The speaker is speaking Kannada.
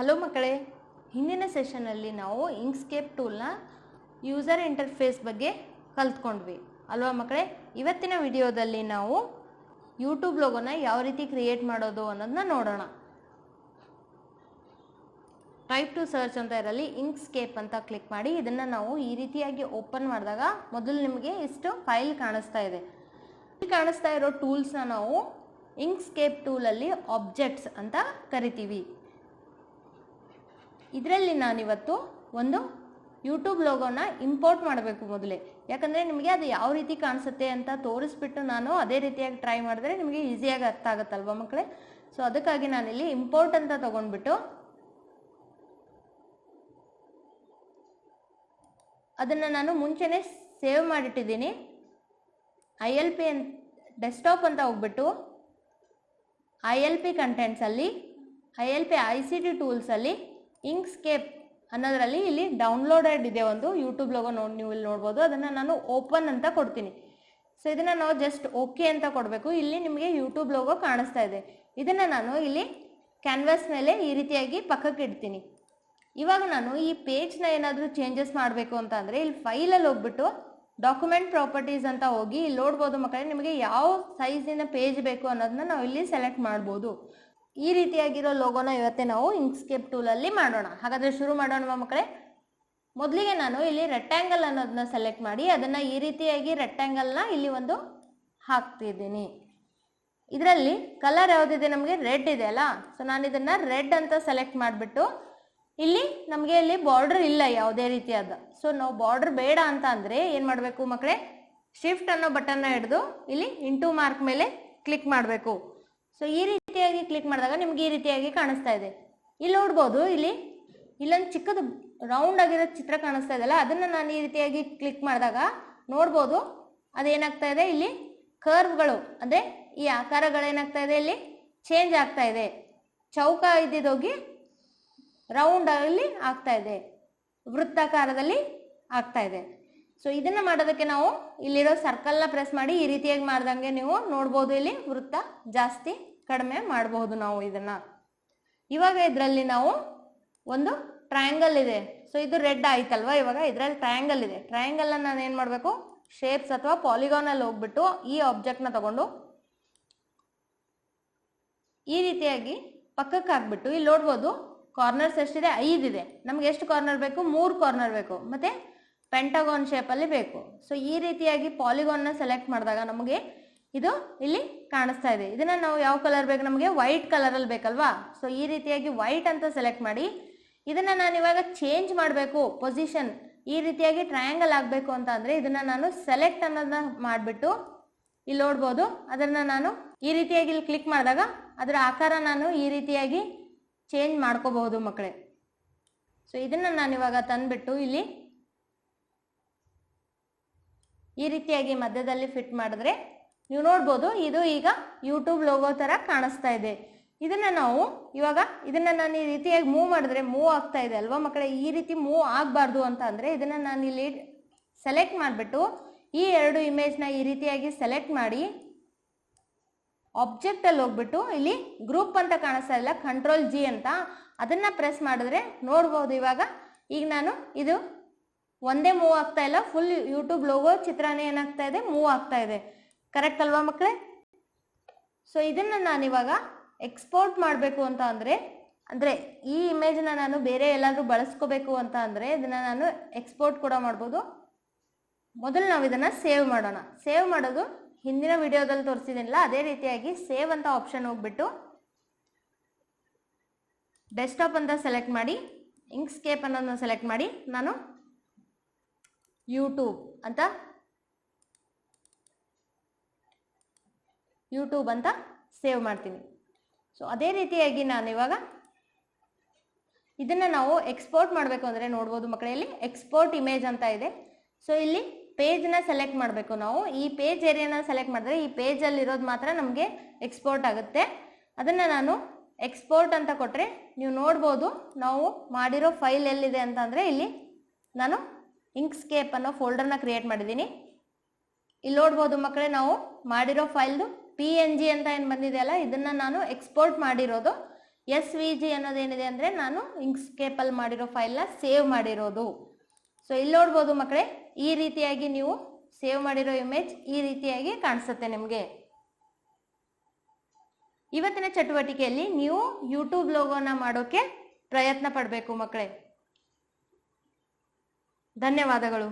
ಹಲೋ ಮಕ್ಕಳೇ, ಹಿಂದಿನ ಸೆಷನಲ್ಲಿ ನಾವು ಇಂಕ್ಸ್ಕೇಪ್ ಟೂಲ್ನ ಯೂಸರ್ ಇಂಟರ್ಫೇಸ್ ಬಗ್ಗೆ ಕಲ್ತ್ಕೊಂಡ್ವಿ. ಅಲ್ವಾ ಮಕ್ಕಳೇ? ಇವತ್ತಿನ ವಿಡಿಯೋದಲ್ಲಿ ನಾವು ಯೂಟ್ಯೂಬ್ ಲೋಗೋನ ಯಾವ ರೀತಿ ಕ್ರಿಯೇಟ್ ಮಾಡೋದು ಅನ್ನೋದನ್ನ ನೋಡೋಣ. ಟೈಪ್ ಟು ಸರ್ಚ್ ಅಂತ ಇರಲಿ ಇಂಕ್ಸ್ಕೇಪ್ ಅಂತ ಕ್ಲಿಕ್ ಮಾಡಿ, ಇದನ್ನು ನಾವು ಈ ರೀತಿಯಾಗಿ ಓಪನ್ ಮಾಡಿದಾಗ ಮೊದಲು ನಿಮಗೆ ಇಷ್ಟು ಫೈಲ್ ಕಾಣಿಸ್ತಾ ಇದೆ. ಕಾಣಿಸ್ತಾ ಇರೋ ಟೂಲ್ಸ್ನ ನಾವು ಇಂಕ್ಸ್ಕೇಪ್ ಟೂಲಲ್ಲಿ ಆಬ್ಜೆಕ್ಟ್ಸ್ ಅಂತ ಕರಿತೀವಿ. ಇದರಲ್ಲಿ ನಾನಿವತ್ತು ಒಂದು ಯೂಟ್ಯೂಬ್ ಲೋಗೋನ ಇಂಪೋರ್ಟ್ ಮಾಡಬೇಕು ಮೊದಲೇ. ಯಾಕಂದರೆ ನಿಮಗೆ ಅದು ಯಾವ ರೀತಿ ಕಾಣಿಸುತ್ತೆ ಅಂತ ತೋರಿಸ್ಬಿಟ್ಟು ನಾನು ಅದೇ ರೀತಿಯಾಗಿ ಟ್ರೈ ಮಾಡಿದ್ರೆ ನಿಮಗೆ ಈಸಿಯಾಗಿ ಅರ್ಥ ಆಗುತ್ತಲ್ವ ಮಕ್ಕಳೇ ಸೊ ಅದಕ್ಕಾಗಿ ನಾನಿಲ್ಲಿ ಇಂಪೋರ್ಟ್ ಅಂತ ತೊಗೊಂಡ್ಬಿಟ್ಟು ಅದನ್ನು ನಾನು ಮುಂಚೆನೇ ಸೇವ್ ಮಾಡಿಟ್ಟಿದ್ದೀನಿ. ಐ ಎಲ್ ಪಿ ಡೆಸ್ಕ್ಟಾಪ್ ಅಂತ ಹೋಗ್ಬಿಟ್ಟು I L P ಕಂಟೆಂಟ್ಸಲ್ಲಿ I L P I C T ಟೂಲ್ಸಲ್ಲಿ Inkscape ಅನ್ನೋದರಲ್ಲಿ ಇಲ್ಲಿ ಡೌನ್ಲೋಡೆಡ್ ಇದೆ ಒಂದು ಯೂಟ್ಯೂಬ್ ಲೋಗೋ ನೋಡಿ ನೀವು ಇಲ್ಲಿ ನೋಡ್ಬೋದು. ಅದನ್ನು ನಾನು ಓಪನ್ ಅಂತ ಕೊಡ್ತೀನಿ. ಸೊ ಇದನ್ನು ನಾವು ಜಸ್ಟ್ ಓಕೆ ಅಂತ ಕೊಡಬೇಕು. ಇಲ್ಲಿ ನಿಮಗೆ ಯೂಟ್ಯೂಬ್ ಲೋಗೋ ಕಾಣಿಸ್ತಾ ಇದೆ. ಇದನ್ನು ನಾನು ಇಲ್ಲಿ ಕ್ಯಾನ್ವಾಸ್ ಮೇಲೆ ಈ ರೀತಿಯಾಗಿ ಪಕ್ಕಕ್ಕೆ ಇಡ್ತೀನಿ. ಇವಾಗ ನಾನು ಈ ಪೇಜ್ನ ಏನಾದರೂ ಚೇಂಜಸ್ ಮಾಡಬೇಕು ಅಂತ ಅಂದರೆ ಇಲ್ಲಿ ಫೈಲಲ್ಲಿ ಹೋಗ್ಬಿಟ್ಟು ಡಾಕ್ಯುಮೆಂಟ್ ಪ್ರಾಪರ್ಟೀಸ್ ಅಂತ ಹೋಗಿ ಇಲ್ಲಿ ನೋಡ್ಬೋದು ಮಕ್ಕಳೇ, ನಿಮಗೆ ಯಾವ ಸೈಜಿನ ಪೇಜ್ ಬೇಕು ಅನ್ನೋದನ್ನ ನಾವು ಇಲ್ಲಿ ಸೆಲೆಕ್ಟ್ ಮಾಡ್ಬೋದು. ಈ ರೀತಿಯಾಗಿರೋ ಲೋಗೋನ ಇವತ್ತೇ ನಾವು ಇಂಕ್ಸ್ಕೇಪ್ ಟೂಲಲ್ಲಿ ಮಾಡೋಣ. ಹಾಗಾದರೆ ಶುರು ಮಾಡೋಣ ಮಕ್ಕಳೇ. ಮೊದಲಿಗೆ ನಾನು ಇಲ್ಲಿ ರೆಕ್ಟ್ಯಾಂಗಲ್ ಅನ್ನೋದನ್ನ ಸೆಲೆಕ್ಟ್ ಮಾಡಿ ಅದನ್ನು ಈ ರೀತಿಯಾಗಿ ರೆಕ್ಟ್ಯಾಂಗಲ್ನ ಇಲ್ಲಿ ಒಂದು ಹಾಕ್ತಿದ್ದೀನಿ. ಇದರಲ್ಲಿ ಕಲರ್ ಯಾವುದಿದೆ ನಮಗೆ? ರೆಡ್ ಇದೆ ಅಲ್ಲ? ಸೊ ನಾನು ಇದನ್ನು ರೆಡ್ ಅಂತ ಸೆಲೆಕ್ಟ್ ಮಾಡಿಬಿಟ್ಟು ಇಲ್ಲಿ ನಮಗೆ ಇಲ್ಲಿ ಬಾರ್ಡರ್ ಇಲ್ಲ ಯಾವುದೇ ರೀತಿಯಾದ. ಸೊ ನಾವು ಬಾರ್ಡರ್ ಬೇಡ ಅಂತ ಅಂದರೆ ಏನು ಮಾಡಬೇಕು ಮಕ್ಕಳೇ? ಶಿಫ್ಟ್ ಅನ್ನೋ ಬಟನ್ನ ಹಿಡಿದು ಇಲ್ಲಿ ಇಂಟು ಮಾರ್ಕ್ ಮೇಲೆ ಕ್ಲಿಕ್ ಮಾಡಬೇಕು. ಸೊ ಈ ರೀತಿಯಾಗಿ ಕ್ಲಿಕ್ ಮಾಡಿದಾಗ ನಿಮ್ಗೆ ಈ ರೀತಿಯಾಗಿ ಕಾಣಿಸ್ತಾ ಇದೆ. ಇಲ್ಲಿ ನೋಡ್ಬೋದು, ಇಲ್ಲಿ, ಇಲ್ಲೊಂದು ಚಿಕ್ಕದು ರೌಂಡ್ ಆಗಿರೋ ಚಿತ್ರ ಕಾಣಿಸ್ತಾ ಇದೆಯಲ್ಲ, ಅದನ್ನು ನಾನು ಈ ರೀತಿಯಾಗಿ ಕ್ಲಿಕ್ ಮಾಡಿದಾಗ ನೋಡ್ಬೋದು, ಅದೇನಾಗ್ತಾ ಇದೆ? ಇಲ್ಲಿ ಕರ್ವ್ಗಳು ಅಂದರೆ ಈ ಆಕಾರಗಳೇನಾಗ್ತಾ ಇದೆ ಇಲ್ಲಿ? ಚೇಂಜ್ ಆಗ್ತಾ ಇದೆ. ಚೌಕ ಇದ್ದಿದ್ದೋಗಿ ರೌಂಡ್ ಅಲ್ಲಿ ಆಗ್ತಾ ಇದೆ. ವೃತ್ತಾಕಾರದಲ್ಲಿ ಆಗ್ತಾ ಇದೆ. ಸೊ ಇದನ್ನ ಮಾಡೋದಕ್ಕೆ ನಾವು ಇಲ್ಲಿರೋ ಸರ್ಕಲ್ನ ಪ್ರೆಸ್ ಮಾಡಿ ಈ ರೀತಿಯಾಗಿ ಮಾಡ್ದಂಗೆ ನೀವು ನೋಡ್ಬೋದು ಇಲ್ಲಿ, ವೃತ್ತ ಜಾಸ್ತಿ. ಕಡಿಮೆ ಮಾಡಬಹುದು ನಾವು ಇದನ್ನ. ಇವಾಗ ಇದರಲ್ಲಿ ನಾವು ಒಂದು ಟ್ರಯಾಂಗಲ್ ಇದೆ. ಸೊ ಇದು ರೆಡ್ ಆಯ್ತಲ್ವಾ? ಇವಾಗ ಇದರಲ್ಲಿ ಟ್ರಯಾಂಗಲ್ ಇದೆ. ಟ್ರಯಾಂಗಲ್ನ ನಾನು ಏನು ಮಾಡಬೇಕು? ಶೇಪ್ಸ್ ಅಥವಾ ಪಾಲಿಗಾನಲ್ಲಿ ಹೋಗ್ಬಿಟ್ಟು ಈ ಆಬ್ಜೆಕ್ಟ್ನ ತಗೊಂಡು ಈ ರೀತಿಯಾಗಿ ಪಕ್ಕಕ್ಕೆ ಹಾಕ್ಬಿಟ್ಟು ಇಲ್ಲಿ ನೋಡ್ಬೋದು ಕಾರ್ನರ್ಸ್ ಎಷ್ಟಿದೆ? ಐದಿದೆ ನಮ್ಗೆ ಎಷ್ಟು ಕಾರ್ನರ್ ಬೇಕು? ಮೂರು ಕಾರ್ನರ್ ಬೇಕು. ಮತ್ತೆ ಪೆಂಟಗಾನ್ ಶೇಪಲ್ಲಿ ಬೇಕು. ಸೊ ಈ ರೀತಿಯಾಗಿ ಪಾಲಿಗಾನ್ನ ಸೆಲೆಕ್ಟ್ ಮಾಡಿದಾಗ ನಮಗೆ ಇದು ಇಲ್ಲಿ ಕಾಣಿಸ್ತಾ ಇದೆ. ಇದನ್ನ ನಾವು ಯಾವ ಕಲರ್ ಬೇಕು? ನಮಗೆ ವೈಟ್ ಕಲರಲ್ಲಿ ಬೇಕಲ್ವಾ? ಸೊ ಈ ರೀತಿಯಾಗಿ ವೈಟ್ ಅಂತ ಸೆಲೆಕ್ಟ್ ಮಾಡಿ, ಇದನ್ನ ನಾನು ಇವಾಗ ಚೇಂಜ್ ಮಾಡಬೇಕು ಪೊಸಿಷನ್ ಈ ರೀತಿಯಾಗಿ ಟ್ರಯಾಂಗಲ್ ಆಗಬೇಕು ಅಂತ ಅಂದ್ರೆ ಇದನ್ನ ನಾನು ಸೆಲೆಕ್ಟ್ ಅನ್ನೋದನ್ನ ಮಾಡಿಬಿಟ್ಟು ಇಲ್ಲಿ ನೋಡ್ಬೋದು. ಅದನ್ನ ನಾನು ಈ ರೀತಿಯಾಗಿ ಇಲ್ಲಿ ಕ್ಲಿಕ್ ಮಾಡಿದಾಗ ಅದರ ಆಕಾರ ನಾನು ಈ ರೀತಿಯಾಗಿ ಚೇಂಜ್ ಮಾಡ್ಕೋಬಹುದು ಮಕ್ಕಳೇ. ಸೊ ಇದನ್ನ ನಾನು ಇವಾಗ ತಂದ್ಬಿಟ್ಟು ಇಲ್ಲಿ ಈ ರೀತಿಯಾಗಿ ಮಧ್ಯದಲ್ಲಿ ಫಿಟ್ ಮಾಡಿದ್ರೆ ನೀವು ನೋಡ್ಬೋದು ಇದು ಈಗ ಯೂಟ್ಯೂಬ್ ಲೋಗೋ ಥರ ಕಾಣಿಸ್ತಾ ಇದೆ. ಇದನ್ನ ನಾವು ಇವಾಗ ಇದನ್ನ ನಾನು ಈ ರೀತಿಯಾಗಿ ಮೂವ್ ಮಾಡಿದ್ರೆ ಮೂವ್ ಆಗ್ತಾ ಇದೆ ಅಲ್ವಾ ಮಕ್ಕಳೇ? ಈ ರೀತಿ ಮೂವ್ ಆಗಬಾರ್ದು ಅಂತ ಅಂದರೆ ಇದನ್ನ ನಾನು ಇಲ್ಲಿ ಸೆಲೆಕ್ಟ್ ಮಾಡಿಬಿಟ್ಟು ಈ ಎರಡು ಇಮೇಜ್ನ ಈ ರೀತಿಯಾಗಿ ಸೆಲೆಕ್ಟ್ ಮಾಡಿ ಆಬ್ಜೆಕ್ಟ್ ಅಲ್ಲಿ ಹೋಗ್ಬಿಟ್ಟು ಇಲ್ಲಿ ಗ್ರೂಪ್ ಅಂತ ಕಾಣಿಸ್ತಾ ಇಲ್ಲ ಕಂಟ್ರೋಲ್ ಜಿ ಅಂತ. ಅದನ್ನ ಪ್ರೆಸ್ ಮಾಡಿದ್ರೆ ನೋಡ್ಬೋದು ಇವಾಗ. ಈಗ ನಾನು ಇದು ಒಂದೇ ಮೂವ್ ಆಗ್ತಾ ಇಲ್ಲ ಫುಲ್ ಯೂಟ್ಯೂಬ್ ಲೋಗೋ ಚಿತ್ರನೇ ಏನಾಗ್ತಾ ಇದೆ ಮೂವ್ ಆಗ್ತಾ ಇದೆ. ಕರೆಕ್ಟ್ ಅಲ್ವಾ ಮಕ್ಕಳೇ? ಸೊ ಇದನ್ನ ನಾನು ಇವಾಗ ಎಕ್ಸ್ಪೋರ್ಟ್ ಮಾಡಬೇಕು ಅಂತ ಅಂದರೆ ಅಂದರೆ ಈ ಇಮೇಜ್ನ ನಾನು ಬೇರೆ ಎಲ್ಲಾದರೂ ಬಳಸ್ಕೋಬೇಕು ಅಂತ ಅಂದರೆ ಇದನ್ನ ನಾನು ಎಕ್ಸ್ಪೋರ್ಟ್ ಕೂಡ ಮಾಡ್ಬೋದು. ಮೊದಲು ನಾವು ಇದನ್ನ ಸೇವ್ ಮಾಡೋಣ. ಸೇವ್ ಮಾಡೋದು ಹಿಂದಿನ ವಿಡಿಯೋದಲ್ಲಿ ತೋರಿಸಿದಿಲ್ಲ ಅದೇ ರೀತಿಯಾಗಿ ಸೇವ್ ಅಂತ ಆಪ್ಷನ್ ಹೋಗ್ಬಿಟ್ಟು ಡೆಸ್ಕ್ಟಾಪ್ ಅಂತ ಸೆಲೆಕ್ಟ್ ಮಾಡಿ ಇಂಕ್ಸ್ಕೇಪ್ ಅನ್ನೋದನ್ನ ಸೆಲೆಕ್ಟ್ ಮಾಡಿ, ನಾನು ಯೂಟ್ಯೂಬ್ ಅಂತ ಯೂಟ್ಯೂಬ್ ಅಂತ ಸೇವ್ ಮಾಡ್ತೀನಿ. ಸೊ ಅದೇ ರೀತಿಯಾಗಿ ನಾನು ಇವಾಗ ಇದನ್ನು ನಾವು ಎಕ್ಸ್ಪೋರ್ಟ್ ಮಾಡಬೇಕು ಅಂದರೆ ನೋಡ್ಬೋದು ಮಕ್ಕಳಲ್ಲಿ ಎಕ್ಸ್ಪೋರ್ಟ್ ಇಮೇಜ್ ಅಂತ ಇದೆ. ಸೊ ಇಲ್ಲಿ ಪೇಜ್ನ ಸೆಲೆಕ್ಟ್ ಮಾಡಬೇಕು ನಾವು. ಈ ಪೇಜ್ ಏರಿಯಾನ ಸೆಲೆಕ್ಟ್ ಮಾಡಿದ್ರೆ ಈ ಪೇಜಲ್ಲಿ ಇರೋದು ಮಾತ್ರ ನಮಗೆ ಎಕ್ಸ್ಪೋರ್ಟ್ ಆಗುತ್ತೆ. ಅದನ್ನು ನಾನು ಎಕ್ಸ್ಪೋರ್ಟ್ ಅಂತ ಕೊಟ್ಟರೆ ನೀವು ನೋಡ್ಬೋದು, ನಾವು ಮಾಡಿರೋ ಫೈಲ್ ಎಲ್ಲಿದೆ ಅಂತಂದರೆ ಇಲ್ಲಿ ನಾನು ಇಂಕ್ಸ್ಕೇಪ್ ಅನ್ನೋ ಫೋಲ್ಡರ್ನ ಕ್ರಿಯೇಟ್ ಮಾಡಿದ್ದೀನಿ. ಇಲ್ಲಿ ನೋಡ್ಬೋದು ಮಕ್ಕಳೇ, ನಾವು ಮಾಡಿರೋ ಫೈಲ್ದು ಪಿ ಎನ್ ಜಿ ಅಂತ ಏನು ಬಂದಿದೆಯಲ್ಲ ಇದನ್ನ ನಾನು ಎಕ್ಸ್ಪೋರ್ಟ್ ಮಾಡಿರೋದು. ಎಸ್ ವಿ ಜಿ ಅನ್ನೋದೇನಿದೆ ಅಂದರೆ ನಾನು ಇಂಕ್ಸ್ಕೇಪಲ್ಲಿ ಮಾಡಿರೋ ಫೈಲ್ನ ಸೇವ್ ಮಾಡಿರೋದು. ಸೊ ಇಲ್ಲಿ ನೋಡ್ಬೋದು ಮಕ್ಕಳೇ ಈ ರೀತಿಯಾಗಿ ನೀವು ಸೇವ್ ಮಾಡಿರೋ ಇಮೇಜ್ ಈ ರೀತಿಯಾಗಿ ಕಾಣಿಸುತ್ತೆ ನಿಮಗೆ. ಇವತ್ತಿನ ಚಟುವಟಿಕೆಯಲ್ಲಿ ನೀವು ಯೂಟ್ಯೂಬ್ ಲೋಗೋನ ಮಾಡೋಕೆ ಪ್ರಯತ್ನ ಪಡಬೇಕು ಮಕ್ಕಳೇ ಧನ್ಯವಾದಗಳು.